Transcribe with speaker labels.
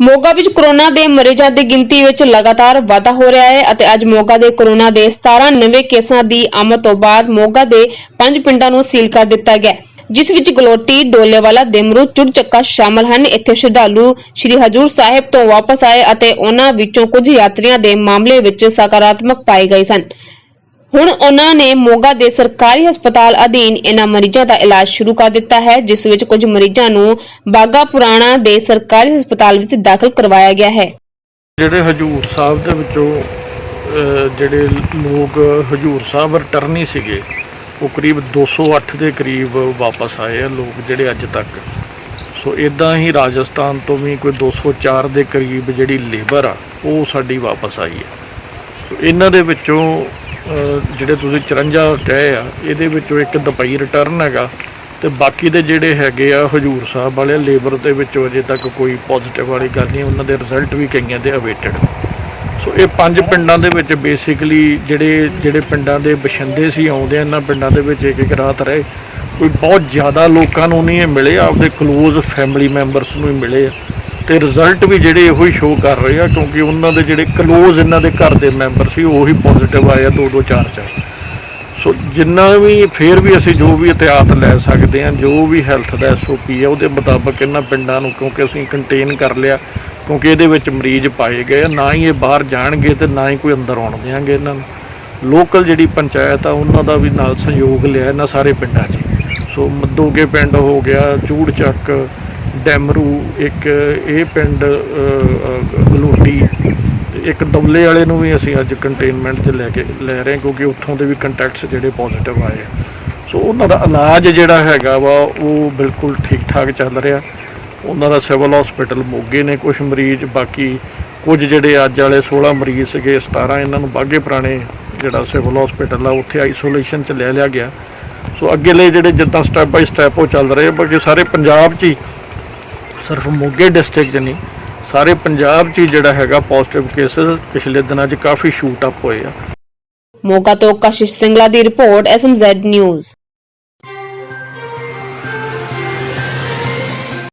Speaker 1: ਮੋਗਾ ਵਿੱਚ ਕੋਰੋਨਾ ਦੇ ਮਰੀਜ਼ਾਂ ਦੀ ਗਿਣਤੀ ਵਿੱਚ ਲਗਾਤਾਰ ਵਾਧਾ ਹੋ ਰਿਹਾ ਹੈ ਅਤੇ ਅੱਜ ਮੋਗਾ ਦੇ ਕੋਰੋਨਾ ਦੇ 17 ਨਵੇਂ ਕੇਸਾਂ ਦੀ ਆਮਦ ਤੋਂ ਬਾਅਦ ਮੋਗਾ ਦੇ ਪੰਜ ਪਿੰਡਾਂ ਨੂੰ ਸੀਲ ਕਰ ਦਿੱਤਾ ਗਿਆ ਜਿਸ ਵਿੱਚ ਗਲੋਟੀ, ਡੋਲੇਵਾਲਾ, ਦੇਮਰੂ ਚੁੜਚੱਕਾ ਸ਼ਾਮਲ ਹਨ। ਇੱਥੇ ਸ਼ਰਧਾਲੂ ਸ੍ਰੀ ਹਜੂਰ ਸਾਹਿਬ ਤੋਂ ਵਾਪਸ ਆਏ ਅਤੇ ਉਹਨਾਂ ਵਿੱਚੋਂ ਕੁਝ ਯਾਤਰੀਆਂ ਦੇ ਮਾਮਲੇ ਵਿੱਚ ਸਕਾਰਾਤਮਕ ਪਾਏ ਗਏ ਸਨ। ਹੁਣ ਉਹਨਾਂ ਨੇ ਮੋਗਾ ਦੇ ਸਰਕਾਰੀ ਹਸਪਤਾਲ ਅਧੀਨ ਇਹਨਾਂ ਮਰੀਜ਼ਾਂ ਦਾ ਇਲਾਜ ਸ਼ੁਰੂ ਕਰ ਦਿੱਤਾ ਹੈ ਜਿਸ ਵਿੱਚ ਕੁਝ ਮਰੀਜ਼ਾਂ ਨੂੰ ਬਾਗਾ ਪੁਰਾਣਾ ਦੇ ਸਰਕਾਰੀ ਹਸਪਤਾਲ ਵਿੱਚ ਦਾਖਲ ਕਰਵਾਇਆ ਗਿਆ ਹੈ।
Speaker 2: ਜਿਹੜੇ ਹਜੂਰ ਸਾਹਿਬ ਦੇ ਵਿੱਚੋਂ ਅਹ, ਜਿਹੜੇ ਲੋਕ ਹਜੂਰ ਸਾਹਿਬ ਰਿਟਰਨੀ ਸੀਗੇ ਉਹ ਕਰੀਬ 208 ਦੇ ਕਰੀਬ ਵਾਪਸ ਆਏ ਆ ਲੋਕ ਜਿਹੜੇ ਅੱਜ ਤੱਕ। ਸੋ ਇਦਾਂ ਹੀ ਰਾਜਸਥਾਨ ਤੋਂ ਵੀ ਕੋਈ 204 ਦੇ ਕਰੀਬ ਜਿਹੜੀ ਲੇਬਰ ਆ ਉਹ ਸਾਡੀ ਵਾਪਸ ਆਈ ਹੈ। ਸੋ ਇਹਨਾਂ ਦੇ ਵਿੱਚੋਂ ਜਿਹੜੇ ਤੁਸੀਂ 54 ਕਹੇ ਆ, ਇਹਦੇ ਵਿੱਚੋਂ ਇੱਕ ਦੁਬਈ ਰਿਟਰਨ ਹੈਗਾ ਤੇ ਬਾਕੀ ਦੇ ਜਿਹੜੇ ਹੈਗੇ ਆ ਹਜੂਰ ਸਾਹਿਬ ਵਾਲੇ ਲੇਬਰ ਦੇ ਵਿੱਚੋਂ ਅਜੇ ਤੱਕ ਕੋਈ ਪੋਜ਼ਿਟਿਵ ਵਾਲੀ ਗੱਲ ਨਹੀਂ, ਉਹਨਾਂ ਦੇ ਰਿਜ਼ਲਟ ਵੀ ਕਈਆਂ ਦੇ ਅਵੇਟਡ ਸੋ ਇਹ ਪੰਜ ਪਿੰਡਾਂ ਦੇ ਵਿੱਚ ਬੇਸਿਕਲੀ ਜਿਹੜੇ ਜਿਹੜੇ ਪਿੰਡਾਂ ਦੇ ਬਸ਼ਿੰਦੇ ਸੀ, ਆਉਂਦੇ ਇਹਨਾਂ ਪਿੰਡਾਂ ਦੇ ਵਿੱਚ ਇੱਕ ਇੱਕ ਰਾਤ ਰਹੇ। ਕੋਈ ਬਹੁਤ ਜ਼ਿਆਦਾ ਲੋਕਾਂ ਨੂੰ ਨਹੀਂ ਇਹ ਮਿਲੇ, ਆਪਦੇ ਕਲੋਜ਼ ਫੈਮਿਲੀ ਮੈਂਬਰਸ ਨੂੰ ਹੀ ਮਿਲੇ ਆ। ਤੇ ਰਿਜ਼ਲਟ ਵੀ ਜਿਹੜੇ ਇਹੋ ਹੀ ਸ਼ੋਅ ਕਰ ਰਹੇ ਆ ਕਿਉਂਕਿ ਉਹਨਾਂ ਦੇ ਜਿਹੜੇ ਕਲੋਜ਼ ਇਹਨਾਂ ਦੇ ਘਰ ਦੇ ਮੈਂਬਰ ਸੀ ਉਹੀ ਪੋਜ਼ਿਟਿਵ ਆਏ ਆ 2 2 4 4 ਸੋ ਜਿੰਨਾ ਵੀ ਫੇਰ ਵੀ ਅਸੀਂ ਜੋ ਵੀ ਇਤਿਆਤ ਲੈ ਸਕਦੇ ਹਾਂ ਜੋ ਵੀ ਹੈਲਥ ਦਾ ਐਸਓਪੀ ਹੈ ਉਹਦੇ ਮੁਤਾਬਕ ਇਹਨਾਂ ਪਿੰਡਾਂ ਨੂੰ ਕਿਉਂਕਿ ਅਸੀਂ ਕੰਟੇਨ ਕਰ ਲਿਆ ਕਿਉਂਕਿ ਇਹਦੇ ਵਿੱਚ ਮਰੀਜ਼ ਪਾਏ ਗਏ ਆ, ਨਾ ਹੀ ਇਹ ਬਾਹਰ ਜਾਣਗੇ ਤੇ ਨਾ ਹੀ ਕੋਈ ਅੰਦਰ ਆਉਣ ਦੇਣਗੇ ਇਹਨਾਂ ਨੂੰ। ਲੋਕਲ ਜਿਹੜੀ ਪੰਚਾਇਤ ਆ ਉਹਨਾਂ ਦਾ ਵੀ ਨਾਲ ਸਹਿਯੋਗ ਲਿਆ ਇਹਨਾਂ ਸਾਰੇ ਪਿੰਡਾਂ 'ਚ। ਸੋ ਮੱਦੋਗੇ ਪਿੰਡ ਹੋ ਗਿਆ ਚੂੜ ਚੱਕ ਡੈਮਰੂ ਇੱਕ ਇਹ ਪਿੰਡ ਅ, ਅ, ਗਲੋਟੀ ਇੱਕ ਦੌਲੇ ਵਾਲੇ ਨੂੰ ਵੀ ਅਸੀਂ ਅੱਜ ਕੰਟੇਨਮੈਂਟ 'ਚ ਲੈ ਕੇ ਲੈ ਰਹੇ ਹਾਂ ਕਿਉਂਕਿ ਉੱਥੋਂ ਦੇ ਵੀ ਕੰਟੈਕਟਸ ਜਿਹੜੇ ਪੋਜ਼ਿਟਿਵ ਆਏ ਆ। ਸੋ ਉਹਨਾਂ ਦਾ ਇਲਾਜ ਜਿਹੜਾ ਹੈਗਾ ਵਾ ਉਹ ਬਿਲਕੁਲ ਠੀਕ ਠਾਕ ਚੱਲ ਰਿਹਾ। ਉਹਨਾਂ ਦਾ ਸਿਵਲ ਹਸਪੀਟਲ ਮੋਗੇ ਨੇ ਕੁਝ ਮਰੀਜ਼ ਬਾਕੀ ਕੁਝ ਜਿਹੜੇ ਅੱਜ ਵਾਲੇ 16 ਮਰੀਜ਼ ਸੀਗੇ 17 ਇਹਨਾਂ ਨੂੰ ਬਾਗੇ ਪੁਰਾਣੇ ਜਿਹੜਾ ਸਿਵਲ ਹਸਪੀਟਲ ਆ ਉੱਥੇ ਆਈਸੋਲੇਸ਼ਨ 'ਚ ਲੈ ਲਿਆ ਗਿਆ। ਸੋ ਅੱਗੇ ਲਈ ਜਿਹੜੇ ਜਿੱਦਾਂ ਸਟੈਪ ਬਾਈ ਸਟੈਪ ਉਹ ਚੱਲ ਰਹੇ ਆ, ਬਾਕੀ ਸਾਰੇ ਪੰਜਾਬ 'ਚ ਹੀ ਸਿਰਫ ਮੋਗੇ ਡਿਸਟ੍ਰਿਕਟ 'ਚ ਨਹੀਂ, ਸਾਰੇ ਪੰਜਾਬ 'ਚ ਜਿਹੜਾ ਹੈਗਾ ਪੋਜ਼ਿਟਿਵ ਕੇਸਸ ਪਿਛਲੇ ਦਿਨਾਂ 'ਚ ਕਾਫੀ ਸ਼ੂਟ ਅਪ ਹੋਏ ਆ।
Speaker 1: ਮੋਗਾ ਤੋਂ ਕਸ਼ਿਸ਼ ਸਿੰਗਲਾ ਦੀ ਰਿਪੋਰਟ ਐਸਐਮਜ਼ੈਡ ਨਿਊਜ਼